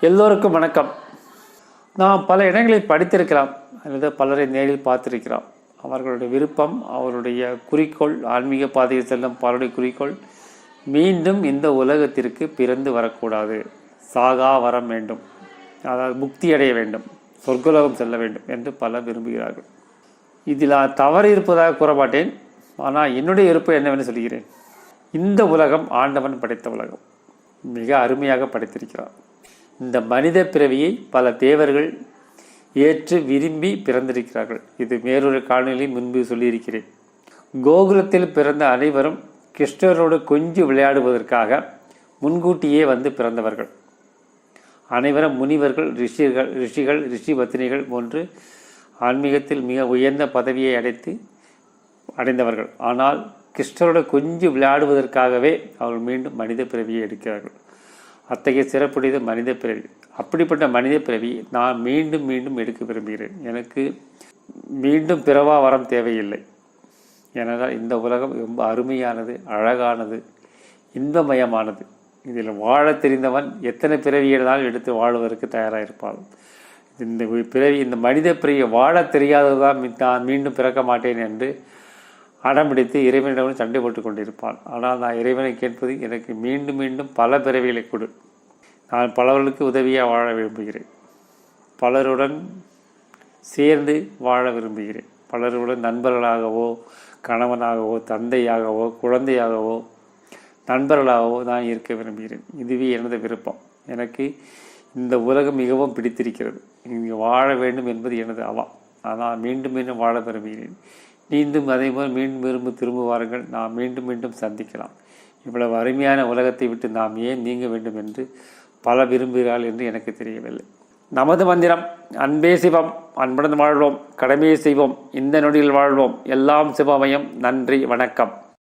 எல்லோருக்கும் வணக்கம். நாம் பல இடங்களில் படித்திருக்கலாம் அல்லது பலரை நேரில் பார்த்திருக்கிறோம். அவர்களுடைய விருப்பம் அவருடைய குறிக்கோள் ஆன்மீக பாதையில் செல்லும் பலருடைய குறிக்கோள் மீண்டும் இந்த உலகத்திற்கு பிறந்து வரக்கூடாது. சாகா வரம் வேண்டும். அதாவது முக்தி அடைய வேண்டும். சொர்க்கலோகம் செல்ல வேண்டும் என்று பலர் விரும்புகிறார்கள். இதில் தவறு இருப்பதாக கூற மாட்டேன் ஆனால் என்னுடைய விருப்பம் என்னவென்று சொல்கிறேன். இந்த உலகம் ஆண்டவன் படைத்த உலகம். மிக அருமையாக படைத்திருக்கிறார். இந்த மனித பிறவியை பல தேவர்கள் ஏற்று விரும்பி பிறந்திருக்கிறார்கள். இது வேறொரு காலநிலையில் முன்பு சொல்லியிருக்கிறேன். கோகுலத்தில் பிறந்த அனைவரும் கிருஷ்ணரோடு கொஞ்சி விளையாடுவதற்காக முன்கூட்டியே வந்து பிறந்தவர்கள். அனைவரும் முனிவர்கள் ரிஷிகள் ரிஷிகள் ரிஷி பத்தினிகள் போன்று ஆன்மீகத்தில் மிக உயர்ந்த பதவியை அடைத்து அடைந்தவர்கள். ஆனால் கிருஷ்ணரோட கொஞ்சம் விளையாடுவதற்காகவே அவர்கள் மீண்டும் மனித பிறவியை எடுக்கிறார்கள். அத்தகைய சிறப்புடையது மனித பிறவி. அப்படிப்பட்ட மனித பிறவி நான் மீண்டும் மீண்டும் எடுக்க விரும்புகிறேன். எனக்கு மீண்டும் பிறவா வரம் தேவையில்லை. ஏனென்றால் இந்த உலகம் ரொம்ப அருமையானது அழகானது இன்பமயமானது. இதில் வாழத் தெரிந்தவன் எத்தனை பிறவியினாலும் இருந்தாலும் எடுத்து வாழ்வதற்கு தயாராக இருப்பான் இந்த பிறவி இந்த மனித பிறவியை வாழத் தெரியாததுதான் தான் நான் மீண்டும் பிறக்க மாட்டேன் என்று அடம்பிடித்து இறைவனிடம் சண்டை போட்டு கொண்டிருப்பான். ஆனால் நான் இறைவனை கேட்பது எனக்கு மீண்டும் மீண்டும் பல பிறவிகளை கொடு. நான் பலவர்களுக்கு உதவியாக வாழ விரும்புகிறேன். பலருடன் சேர்ந்து வாழ விரும்புகிறேன். பலருடன் நண்பர்களாகவோ கணவனாகவோ தந்தையாகவோ குழந்தையாகவோ நண்பர்களாகவோ நான் இருக்க விரும்புகிறேன். இதுவே எனது விருப்பம். எனக்கு இந்த உலகம் மிகவும் பிடித்திருக்கிறது. இங்கு வாழ வேண்டும் என்பது எனது அவா. ஆனால் மீண்டும் மீண்டும் வாழ விரும்புகிறேன். நீண்டும் அதே போல் மீண்டும் விரும்ப திரும்ப வாருங்கள் நாம் மீண்டும் மீண்டும் சந்திக்கலாம். இவ்வளவு அருமையான உலகத்தை விட்டு நாம் ஏன் நீங்க வேண்டும் என்று பல விரும்புகிறாள் என்று எனக்கு தெரியவில்லை. நமது மந்திரம் அன்பே சிவம் அன்புடன் வாழ்வோம் கடமையை செய்வோம் இந்த நொடியில் வாழ்வோம். எல்லாம் சிவமயம். நன்றி வணக்கம்.